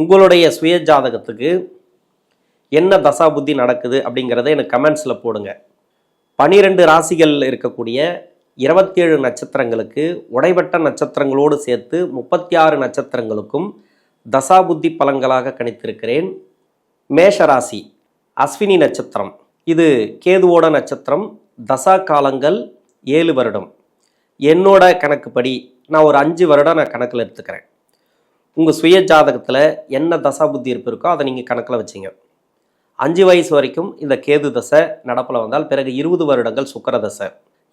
உங்களுடைய சுய ஜாதகத்துக்கு என்ன தசா புத்தி நடக்குது அப்படிங்கிறத எனக்கு கமெண்ட்ஸில் போடுங்க. பனிரெண்டு ராசிகள் இருக்கக்கூடிய இருபத்தேழு நட்சத்திரங்களுக்கு உடைபட்ட நட்சத்திரங்களோடு சேர்த்து முப்பத்தி ஆறு நட்சத்திரங்களுக்கும் தசாபுத்தி பலன்களாக கணித்திருக்கிறேன். மேஷ ராசி அஸ்வினி நட்சத்திரம். இது கேதுவோட நட்சத்திரம். தசா காலங்கள் ஏழு வருடம். என்னோட கணக்குப்படி நான் ஒரு அஞ்சு வருடம் நான் கணக்கில் எடுத்துக்கிறேன். உங்கள் சுய ஜாதகத்தில் என்ன தசா புத்தி இருப்பு இருக்கோ அதை நீங்கள் கணக்கில் வச்சிங்க. அஞ்சு வயசு வரைக்கும் இந்த கேது தசை நடப்பில் வந்தால் பிறகு இருபது வருடங்கள் சுக்கர தசை.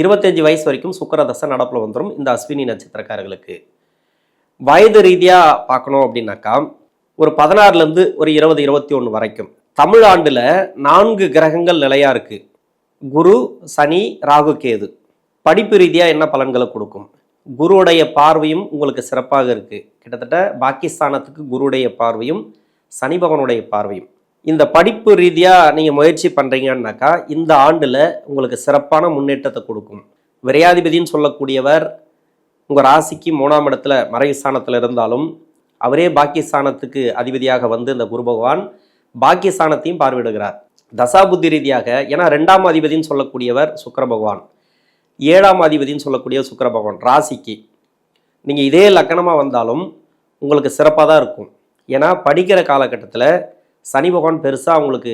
இருபத்தஞ்சு வயசு வரைக்கும் சுக்கர தசை நடப்பில் வந்துடும் இந்த அஸ்வினி நட்சத்திரக்காரர்களுக்கு. வயது ரீதியாக பார்க்கணும் அப்படின்னாக்கா ஒரு பதினாறுலேருந்து ஒரு இருபது இருபத்தி ஒன்று வரைக்கும். தமிழ் ஆண்டில் நான்கு கிரகங்கள் நிலையாக இருக்குது குரு சனி ராகு கேது. படிப்பு ரீதியாக என்ன பலன்களை கொடுக்கும்? குருவுடைய பார்வையும் உங்களுக்கு சிறப்பாக இருக்குது கிட்டத்தட்ட பாகிஸ்தானத்துக்கு குருவுடைய பார்வையும் சனிபகவனுடைய பார்வையும். இந்த படிப்பு ரீதியாக நீங்கள் முயற்சி பண்ணுறீங்கன்னாக்கா இந்த ஆண்டில் உங்களுக்கு சிறப்பான முன்னேற்றத்தை கொடுக்கும். விரையாதிபதின்னு சொல்லக்கூடியவர் உங்கள் ராசிக்கு மூணாம் இடத்துல மறைஸ்தானத்தில் இருந்தாலும் அவரே பாக்கியஸ்தானத்துக்கு அதிபதியாக வந்து இந்த குரு பகவான் பாக்கியஸ்தானத்தையும் பார்வையிடுகிறார். தசாபுத்தி ரீதியாக ஏன்னா ரெண்டாம் அதிபதின்னு சொல்லக்கூடியவர் சுக்கர பகவான். ஏழாம் அதிபதினு சொல்லக்கூடிய சுக்கர பகவான் ராசிக்கு நீங்கள் இதே லக்கணமாக வந்தாலும் உங்களுக்கு சிறப்பாக தான் இருக்கும். ஏன்னா படிக்கிற காலகட்டத்தில் சனி பகவான் பெருசாக உங்களுக்கு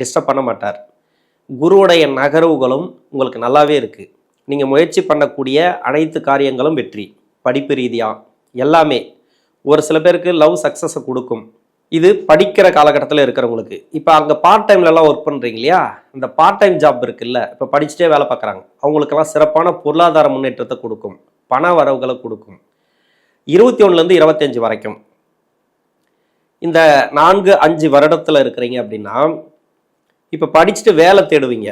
டிஸ்டர்ப் பண்ண மாட்டார். குருவுடைய நகர்வுகளும் உங்களுக்கு நல்லாவே இருக்குது நீங்கள் முயற்சி பண்ணக்கூடிய அனைத்து காரியங்களும் வெற்றி. படிப்பு ரீதியாக எல்லாமே. ஒரு சில பேருக்கு லவ் சக்ஸஸை கொடுக்கும். இது படிக்கிற காலகட்டத்தில் இருக்கிறவங்களுக்கு. இப்போ அங்கே பார்ட் டைம்லலாம் ஒர்க் பண்ணுறீங்க இல்லையா? இந்த பார்ட் டைம் ஜாப் இருக்குல்ல இப்போ படிச்சுட்டே வேலை பார்க்குறாங்க அவங்களுக்கெல்லாம் சிறப்பான பொருளாதார முன்னேற்றத்தை கொடுக்கும். பண வரவுகளை கொடுக்கும். இருபத்தி ஒன்றுலேருந்து இருபத்தஞ்சு வரைக்கும். இந்த நான்கு அஞ்சு வருடத்தில் இருக்கிறீங்க அப்படின்னா இப்போ படிச்சுட்டு வேலை தேடுவீங்க.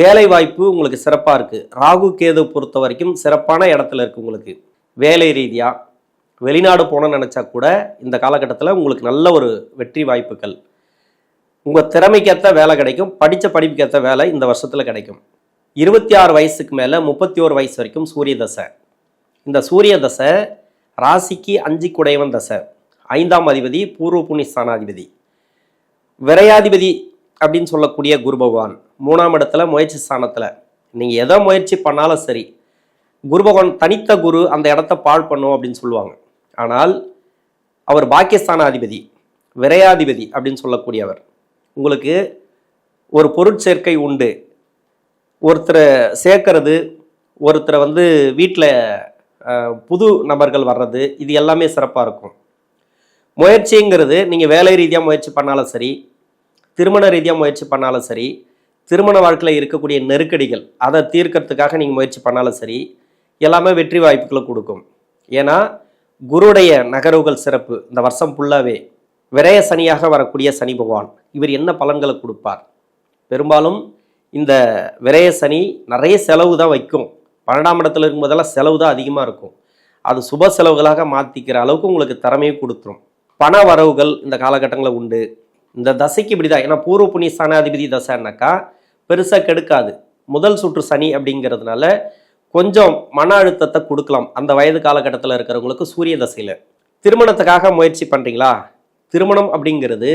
வேலை வாய்ப்பு உங்களுக்கு சிறப்பாக இருக்குது ராகு கேது பொறுத்த வரைக்கும் சிறப்பான இடத்துல இருக்குது உங்களுக்கு. வேலை ரீதியாக வெளிநாடு போகணும்னு நினச்சா கூட இந்த காலகட்டத்தில் உங்களுக்கு நல்ல ஒரு வெற்றி வாய்ப்புகள். உங்கள் திறமைக்கேற்ற வேலை கிடைக்கும் படித்த படிப்புக்கேற்ற வேலை இந்த வருஷத்தில் கிடைக்கும். இருபத்தி ஆறு வயசுக்கு மேலே முப்பத்தி ஓரு வயசு வரைக்கும் சூரிய தசை. இந்த சூரிய தசை ராசிக்கு அஞ்சு குடையவன் தசை. ஐந்தாம் அதிபதி பூர்வ புண்ணியஸ்தானாதிபதி விரையாதிபதி அப்படின்னு சொல்லக்கூடிய குரு பகவான் மூணாம் இடத்துல முயற்சி ஸ்தானத்தில். நீங்கள் எதை முயற்சி பண்ணாலும் சரி குரு பகவான் தனித்த குரு அந்த இடத்த பாழ் பண்ணும் அப்படின்னு சொல்லுவாங்க. ஆனால் அவர் பாக்கியஸ்தான அதிபதி விரையாதிபதி அப்படின்னு சொல்லக்கூடியவர். உங்களுக்கு ஒரு பொருட்சேர்க்கை உண்டு. ஒருத்தரை சேர்க்கறது ஒருத்தரை வந்து வீட்டில் புது நபர்கள் வர்றது இது எல்லாமே சிறப்பாக இருக்கும். முயற்சிங்கிறது நீங்கள் வேலை ரீதியாக முயற்சி பண்ணாலும் சரி திருமண ரீதியாக முயற்சி பண்ணாலும் சரி திருமண வாழ்க்கையில் இருக்கக்கூடிய நெருக்கடிகள் அதை தீர்க்கறதுக்காக நீங்கள் முயற்சி பண்ணாலும் சரி எல்லாமே வெற்றி வாய்ப்புகளை கொடுக்கும். ஏன்னா குருடைய நகர்வுகள் சிறப்பு. இந்த வருஷம் ஃபுல்லாகவே விரய சனியாக வரக்கூடிய சனி பகவான். இவர் என்ன பலன்களை கொடுப்பார்? பெரும்பாலும் இந்த விரய சனி நிறைய செலவு தான் வைக்கும். பன்னெண்டாம் இடத்துல இருக்கும்போதெல்லாம் செலவு தான் அதிகமாக இருக்கும். அது சுப செலவுகளாக மாற்றிக்கிற அளவுக்கு உங்களுக்கு திறமையை கொடுத்துரும். பண வரவுகள் இந்த காலகட்டங்களில் உண்டு. இந்த தசைக்கு இப்படி தான் ஏன்னா பூர்வ புண்ணிய சனாதிபதி தசைன்னாக்கா பெருசாக கெடுக்காது. முதல் சுற்று சனி அப்படிங்கிறதுனால கொஞ்சம் மன அழுத்தத்தை கொடுக்கலாம். அந்த வயது காலகட்டத்தில் இருக்கிறவங்களுக்கு சூரிய தசையில். திருமணத்துக்காக முயற்சி பண்ணுறீங்களா திருமணம் அப்படிங்கிறது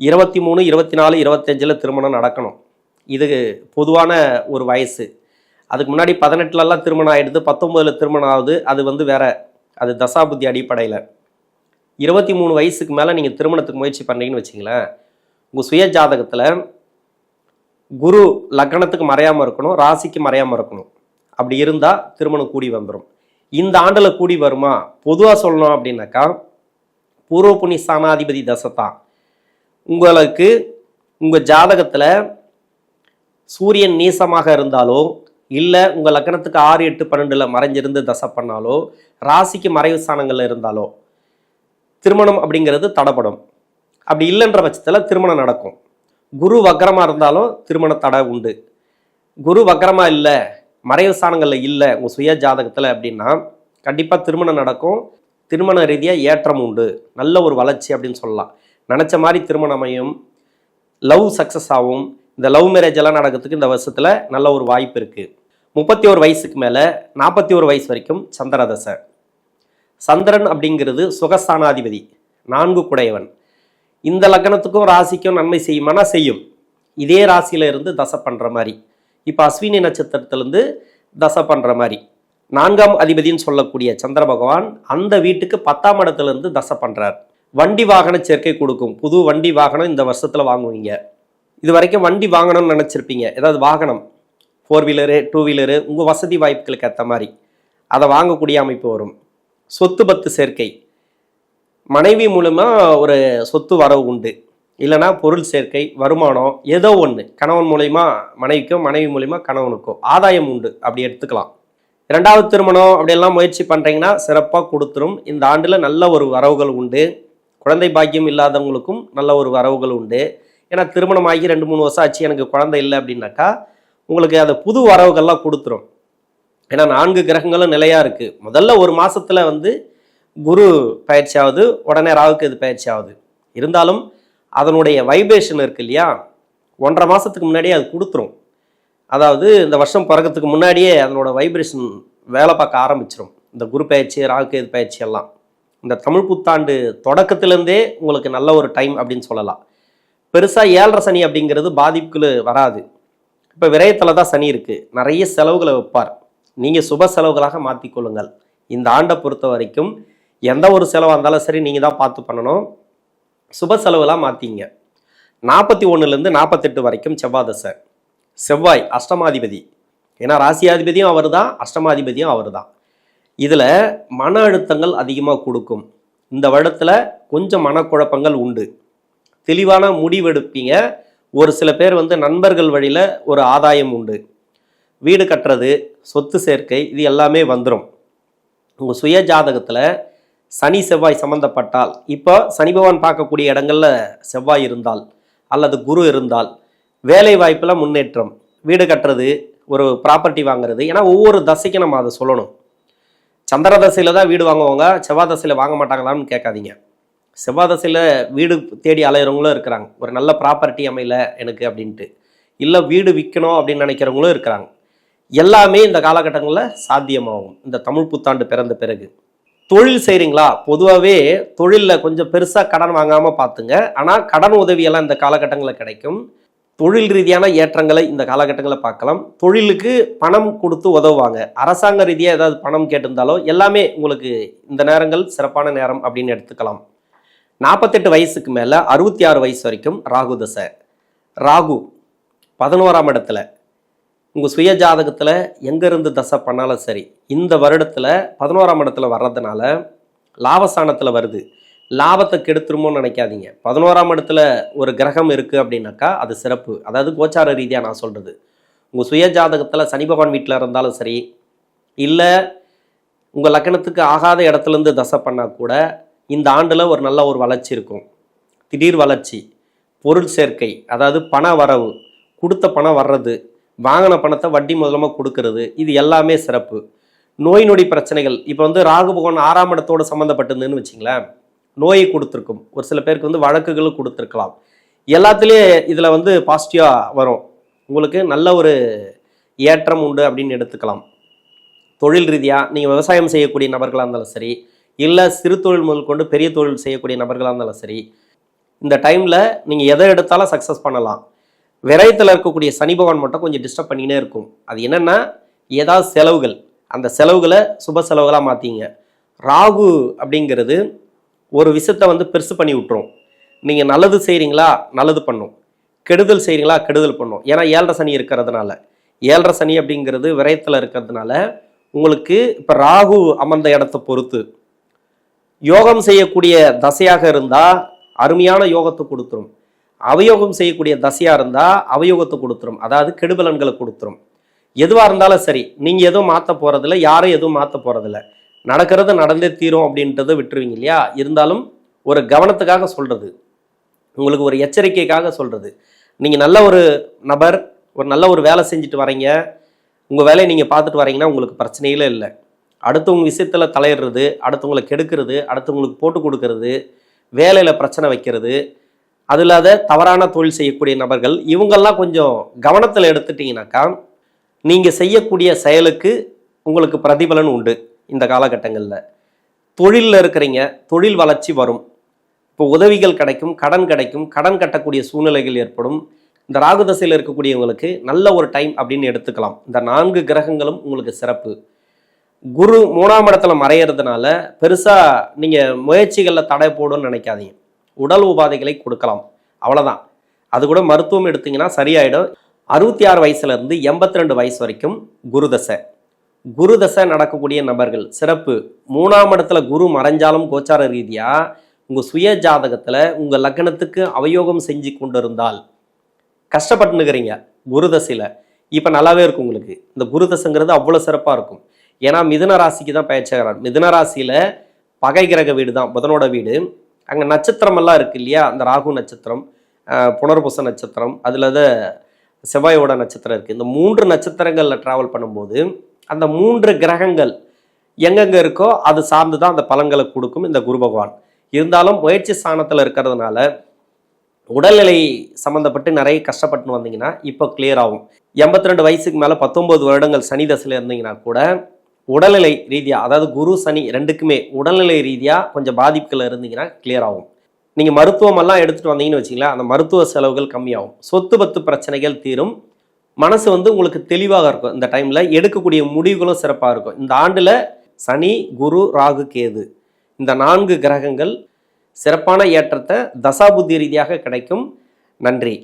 இருபத்தி மூணு இருபத்தி நாலு இருபத்தஞ்சில் திருமணம் நடக்கணும். இது பொதுவான ஒரு வயசு. அதுக்கு முன்னாடி பதினெட்டுலலாம் திருமணம் ஆகிடுது பத்தொம்போதில் திருமணம் ஆகுது அது வந்து வேற அது தசாபுத்தி அடிப்படையில். இருபத்தி மூணு வயசுக்கு மேலே நீங்கள் திருமணத்துக்கு முயற்சி பண்ணுறீங்கன்னு வச்சிங்களேன் உங்கள் சுய ஜாதகத்தில் குரு லக்னத்துக்கு மறையாமல் இருக்கணும் ராசிக்கு மறையாமல் இருக்கணும். அப்படி இருந்தால் திருமணம் கூடி வந்துடும் இந்த ஆண்டில் கூடி வருமா? பொதுவாக சொல்லணும் அப்படின்னாக்கா பூர்வ புண்ணிய ஸ்தானாதிபதி தசை தான். உங்களுக்கு உங்கள் ஜாதகத்தில் சூரியன் நீசமாக இருந்தாலோ இல்லை உங்கள் லக்னத்துக்கு ஆறு எட்டு பன்னெண்டில் மறைஞ்சிருந்து தசை பண்ணாலோ ராசிக்கு மறைவு ஸ்தானங்களில் இருந்தாலோ திருமணம் அப்படிங்கிறது தடைப்படும். அப்படி இல்லைன்ற பட்சத்தில் திருமணம் நடக்கும். குரு வக்கரமாக இருந்தாலும் திருமண தடை உண்டு. குரு வக்கரமாக இல்லை மறைவு ஸ்தானங்களில் இல்லை உங்கள் சுய ஜாதகத்தில் அப்படின்னா கண்டிப்பாக திருமணம் நடக்கும். திருமண ரீதியாக ஏற்றம் உண்டு. நல்ல ஒரு வளர்ச்சி அப்படின்னு சொல்லலாம். நினச்ச மாதிரி திருமணம் அமையும். லவ் சக்ஸஸ் ஆகும். இந்த லவ் மேரேஜ் எல்லாம் நடக்கிறதுக்கு இந்த வருஷத்தில் நல்ல ஒரு வாய்ப்பு இருக்குது முப்பத்தி ஒரு வயசுக்கு மேலே நாற்பத்தி ஒரு வயசு வரைக்கும் சந்திரதசை. சந்திரன் அப்படிங்கிறது சுகஸ்தானாதிபதி நான்கு குடையவன். இந்த லக்னத்துக்கும் ராசிக்கும் நன்மை செய்யுமானா செய்யும். இதே ராசியில இருந்து தசை பண்ணுற மாதிரி. இப்போ அஸ்வினி நட்சத்திரத்திலேருந்து தசை பண்ணுற மாதிரி. நான்காம் அதிபதின்னு சொல்லக்கூடிய சந்திர பகவான் அந்த வீட்டுக்கு பத்தாம் இடத்துல இருந்து தசை பண்ணுறார் வண்டி வாகன சேர்க்கை கொடுக்கும். புது வண்டி வாகனம் இந்த வருஷத்தில் வாங்குவீங்க. இது வரைக்கும் வண்டி வாங்கணும்னு நினச்சிருப்பீங்க. ஏதாவது வாகனம் ஃபோர் வீலரு டூ வீலரு உங்கள் வசதி வாய்ப்புகளுக்கு ஏற்ற மாதிரி அதை வாங்கக்கூடிய அமைப்பு வரும். சொத்து பத்து சேர்க்கை. மனைவி மூலமாக ஒரு சொத்து வரவு உண்டு. இல்லைன்னா பொருள் சேர்க்கை வருமானம் ஏதோ ஒன்று கணவன் மூலயமா மனைவிக்கோ மனைவி மூலயமா கணவனுக்கோ ஆதாயம் உண்டு. அப்படி எடுத்துக்கலாம். இரண்டாவது திருமணம் அப்படியெல்லாம் முயற்சி பண்ணுறீங்கன்னா சிறப்பாக கொடுத்துரும். இந்த ஆண்டில் நல்ல ஒரு வரவுகள் உண்டு. குழந்தை பாக்கியம் இல்லாதவங்களுக்கும் நல்ல ஒரு வரவுகள் உண்டு. ஏன்னா திருமணம் ஆகி ரெண்டு மூணு வருஷம் ஆச்சு எனக்கு குழந்தை இல்லை அப்படின்னாக்கா உங்களுக்கு அந்த புது வரவுகள்லாம் கொடுத்துரும். ஏன்னா நான்கு கிரகங்களும் நிலையாக இருக்குது முதல்ல ஒரு மாதத்தில் வந்து குரு பயிற்சி ஆகுது உடனே ராவுக்கு இது பயிற்சி ஆகுது. இருந்தாலும் அதனுடைய வைப்ரேஷன் இருக்கு இல்லையா? ஒன்றரை மாதத்துக்கு முன்னாடியே அது கொடுத்துரும். அதாவது இந்த வருஷம் பிறக்கிறதுக்கு முன்னாடியே அதனோட வைப்ரேஷன் வேலை பார்க்க ஆரம்பிச்சிடும் இந்த குரு பயிற்சி ராகு பயிற்சி எல்லாம். இந்த தமிழ் புத்தாண்டு தொடக்கத்திலேருந்தே உங்களுக்கு நல்ல ஒரு டைம் அப்படின்னு சொல்லலாம். பெருசாக ஏழரை சனி அப்படிங்கிறது பாதிப்புக்கு வராது. இப்போ விரயத்தில் தான் சனி இருக்குது நிறைய செலவுகளை வைப்பார். நீங்கள் சுப செலவுகளாக மாற்றிக்கொள்ளுங்கள் இந்த ஆண்டை பொறுத்த வரைக்கும் எந்த ஒரு செலவாக இருந்தாலும் சரி நீங்கள் தான் பார்த்து பண்ணணும். சுப செலவுலாம் மாற்றிங்க நாற்பத்தி ஒன்றுலேருந்து நாற்பத்தெட்டு வரைக்கும் செவ்வாதசை. செவ்வாய் அஷ்டமாதிபதி. ஏன்னா ராசியாதிபதியும் அவர் தான் அஷ்டமாதிபதியும் அவர் தான் இதில் மன அழுத்தங்கள் அதிகமாக கொடுக்கும். இந்த வருடத்தில் கொஞ்சம் மனக்குழப்பங்கள் உண்டு. தெளிவான முடிவெடுப்பீங்க. ஒரு சில பேர் வந்து நண்பர்கள் வழியில் ஒரு ஆதாயம் உண்டு. வீடு கட்டுறது சொத்து சேர்க்கை இது எல்லாமே வந்துடும் உங்கள் சுய ஜாதகத்தில் சனி செவ்வாய் சம்மந்தப்பட்டால் இப்போ சனி பகவான் பார்க்கக்கூடிய இடங்களில் செவ்வாய் இருந்தால் அல்லது குரு இருந்தால் வேலை வாய்ப்பில் முன்னேற்றம். வீடு கட்டுறது ஒரு ப்ராப்பர்ட்டி வாங்குறது ஏன்னா ஒவ்வொரு தசைக்கும் நம்ம அதை சொல்லணும். சந்திர தசையில் தான் வீடு வாங்குவாங்க செவ்வாய் தசையில் வாங்க மாட்டாங்களான்னு கேட்காதீங்க. செவ்வாய் தசையில் வீடு தேடி அலையிறவங்களும் இருக்கிறாங்க. ஒரு நல்ல ப்ராப்பர்ட்டி அமையல எனக்கு அப்படின்ட்டு. இல்லை வீடு விற்கணும் அப்படின்னு நினைக்கிறவங்களும் இருக்கிறாங்க. எல்லாமே இந்த காலகட்டங்களில் சாத்தியமாகும். இந்த தமிழ் புத்தாண்டு பிறந்த பிறகு. தொழில் செய்கிறீங்களா பொதுவாகவே தொழிலில் கொஞ்சம் பெருசாக கடன் வாங்காமல் பார்த்துங்க ஆனால் கடன் உதவியெல்லாம் இந்த காலகட்டங்களில் கிடைக்கும். தொழில் ரீதியான ஏற்றங்களை இந்த காலகட்டங்களில் பார்க்கலாம். தொழிலுக்கு பணம் கொடுத்து உதவுவாங்க. அரசாங்க ரீதியாக ஏதாவது பணம் கேட்டிருந்தாலோ எல்லாமே உங்களுக்கு இந்த நேரங்கள் சிறப்பான நேரம் அப்படின்னு எடுத்துக்கலாம். நாற்பத்தெட்டு வயசுக்கு மேலே அறுபத்தி ஆறு வயசு வரைக்கும் ராகு தசை. ராகு பதினோராம் இடத்துல. உங்கள் சுய ஜாதகத்தில் எங்கேருந்து தசை பண்ணாலும் சரி இந்த வருடத்தில் பதினோராம் இடத்துல வர்றதுனால லாபஸ்தானத்தில் வருது. லாபத்தை கெடுத்துருமோன்னு நினைக்காதீங்க. பதினோராம் இடத்துல ஒரு கிரகம் இருக்குது அப்படின்னாக்கா அது சிறப்பு. அதாவது கோச்சார ரீதியாக நான் சொல்கிறது உங்கள் சுய ஜாதகத்தில் சனி பகவான் வீட்டில் இருந்தாலும் சரி இல்லை உங்கள் லக்கணத்துக்கு ஆகாத இடத்துலேருந்து தசை பண்ணால் கூட இந்த ஆண்டில் ஒரு நல்ல ஒரு வளர்ச்சி இருக்கும். திடீர் வளர்ச்சி பொருள் சேர்க்கை அதாவது பண வரவு கொடுத்த பணம் வர்றது வாங்கின பணத்தை வட்டி முதலமாக கொடுக்கறது இது எல்லாமே சிறப்பு. நோய் நொடி பிரச்சனைகள். இப்போ வந்து ராகு பகவான் ஆறாம் இடத்தோடு சம்மந்தப்பட்டிருந்துன்னு வச்சிங்களேன் நோயை கொடுத்துருக்கும். ஒரு சில பேருக்கு வந்து வழக்குகளும் கொடுத்துருக்கலாம். எல்லாத்துலேயும் இதில் வந்து பாசிட்டிவாக வரும். உங்களுக்கு நல்ல ஒரு ஏற்றம் உண்டு அப்படின்னு எடுத்துக்கலாம். தொழில் ரீதியாக நீங்கள் விவசாயம் செய்யக்கூடிய நபர்களாக இருந்தாலும் சரி இல்லை சிறு தொழில் முதல் கொண்டு பெரிய தொழில் செய்யக்கூடிய நபர்களாக இருந்தாலும் சரி இந்த டைமில் நீங்கள் எதை எடுத்தாலும் சக்ஸஸ் பண்ணலாம். விரயத்தில் இருக்கக்கூடிய சனி பகவான் மட்டும் கொஞ்சம் டிஸ்டர்ப் பண்ணினே இருக்கும். அது என்னென்னா ஏதாவது செலவுகள். அந்த செலவுகளை சுப செலவுகளாக மாற்றிங்க ராகு அப்படிங்கிறது ஒரு விஷயத்தை வந்து பெருசு பண்ணி விட்டுரும். நீங்கள் நல்லது செய்கிறீங்களா நல்லது பண்ணும். கெடுதல் செய்கிறீங்களா கெடுதல் பண்ணும். ஏன்னா ஏழரை சனி இருக்கிறதுனால. ஏழரை சனி அப்படிங்கிறது விரயத்தில் இருக்கிறதுனால உங்களுக்கு இப்போ ராகு அமர்ந்த இடத்தை பொறுத்து யோகம் செய்யக்கூடிய தசையாக இருந்தால் அருமையான யோகத்தை கொடுத்துரும். அவயோகம் செய்யக்கூடிய தசையாக இருந்தால் அவயோகத்தை கொடுத்துரும். அதாவது கெடுபலன்களை கொடுத்துரும். எதுவாக இருந்தாலும் சரி நீங்கள் எதுவும் மாற்ற போகிறதில்ல யாரும் எதுவும் மாற்ற போகிறதில்ல நடக்கிறது நடந்தே தீரும் அப்படின்றத விட்டுருவீங்க இல்லையா? இருந்தாலும் ஒரு கவனத்துக்காக சொல்கிறது உங்களுக்கு ஒரு எச்சரிக்கைக்காக சொல்கிறது நீங்கள் நல்ல ஒரு நபர் ஒரு நல்ல ஒரு வேலை செஞ்சுட்டு வரீங்க. உங்கள் வேலையை நீங்கள் பார்த்துட்டு வரீங்கன்னா உங்களுக்கு பிரச்சனையிலே இல்லை. அடுத்தவங்க விஷயத்தில் தலையிடுறது அடுத்தவங்களை கெடுக்கிறது அடுத்தவங்களுக்கு போட்டு கொடுக்கறது வேலையில் பிரச்சனை வைக்கிறது அது இல்லாத தவறான தொழில் செய்யக்கூடிய நபர்கள் இவங்கெல்லாம் கொஞ்சம் கவனத்தில் எடுத்துட்டிங்கனாக்கா நீங்கள் செய்யக்கூடிய செயலுக்கு உங்களுக்கு பிரதிபலன் உண்டு இந்த காலகட்டங்களில். தொழிலில் இருக்கிறீங்க தொழில் வளர்ச்சி வரும். இப்போ உதவிகள் கிடைக்கும் கடன் கிடைக்கும் கடன் கட்டக்கூடிய சூழ்நிலைகள் ஏற்படும். இந்த ராகு தசையில் இருக்கக்கூடியவங்களுக்கு நல்ல ஒரு டைம் அப்படின்னு எடுத்துக்கலாம். இந்த நான்கு கிரகங்களும் உங்களுக்கு சிறப்பு. குரு மூணாம் இடத்துல மறையிறதுனால பெருசாக நீங்கள் முயற்சிகளில் தடை போடும்னு நினைக்காதீங்க. உடல் உபாதைகளை கொடுக்கலாம். அவ்வளோதான் அது கூட மருத்துவம் எடுத்தீங்கன்னா சரியாயிடும். அறுபத்தி ஆறு வயசுலேருந்து எண்பத்தி ரெண்டு வயசு வரைக்கும் குருதசை குருதசை நடக்கக்கூடிய நபர்கள் சிறப்பு. மூணாம் இடத்துல குரு மறைஞ்சாலும் கோச்சார ரீதியாக உங்கள் சுய ஜாதகத்தில் உங்கள் லக்னத்துக்கு அவயோகம் செஞ்சு கொண்டு இருந்தால் கஷ்டப்பட்டுனுக்கிறீங்க குரு இப்போ நல்லாவே இருக்கும் உங்களுக்கு. இந்த குருதசைங்கிறது அவ்வளோ சிறப்பாக இருக்கும். ஏன்னா மிதுன ராசிக்கு தான் பயிற்சியாகிறார் மிதுன ராசியில் பகை கிரக வீடு தான் புதனோட வீடு. அங்கே நட்சத்திரமெல்லாம் இருக்கு இல்லையா? அந்த ராகு நட்சத்திரம் அஹ், புனர்பூச நட்சத்திரம் அதில் செவ்வாயோட நட்சத்திரம் இருக்குது இந்த மூன்று நட்சத்திரங்களில் ட்ராவல் பண்ணும்போது அந்த மூன்று கிரகங்கள் எங்கெங்கே இருக்கோ அது சார்ந்து தான் அந்த பலன்களை கொடுக்கும் இந்த குரு பகவான். இருந்தாலும் முயற்சி ஸ்தானத்தில் இருக்கிறதுனால உடல்நிலை சம்மந்தப்பட்டு நிறைய கஷ்டப்பட்டு வந்தீங்கன்னா இப்போ கிளியர் ஆகும். எண்பத்தி ரெண்டு வயசுக்கு மேலே பத்தொம்போது வருடங்கள் சனி தசையில் இருந்தீங்கன்னா கூட உடல்நிலை ரீதியாக அதாவது குரு சனி ரெண்டுக்குமே உடல்நிலை ரீதியாக கொஞ்சம் பாதிப்புகள் இருந்தீங்கன்னா கிளியர் ஆகும். நீங்கள் மருத்துவமெல்லாம் எடுத்துகிட்டு வந்தீங்கன்னு வச்சிங்களேன் அந்த மருத்துவ செலவுகள் கம்மியாகும். சொத்து பத்து பிரச்சனைகள் தீரும். மனசு வந்து உங்களுக்கு தெளிவாக இருக்கும் இந்த டைமில் எடுக்கக்கூடிய முடிவுகளும் சிறப்பாக இருக்கும். இந்த ஆண்டில் சனி குரு ராகு கேது. இந்த நான்கு கிரகங்கள் சிறப்பான ஏற்றத்தை தசாபுத்தி ரீதியாக கிடைக்கும். நன்றி.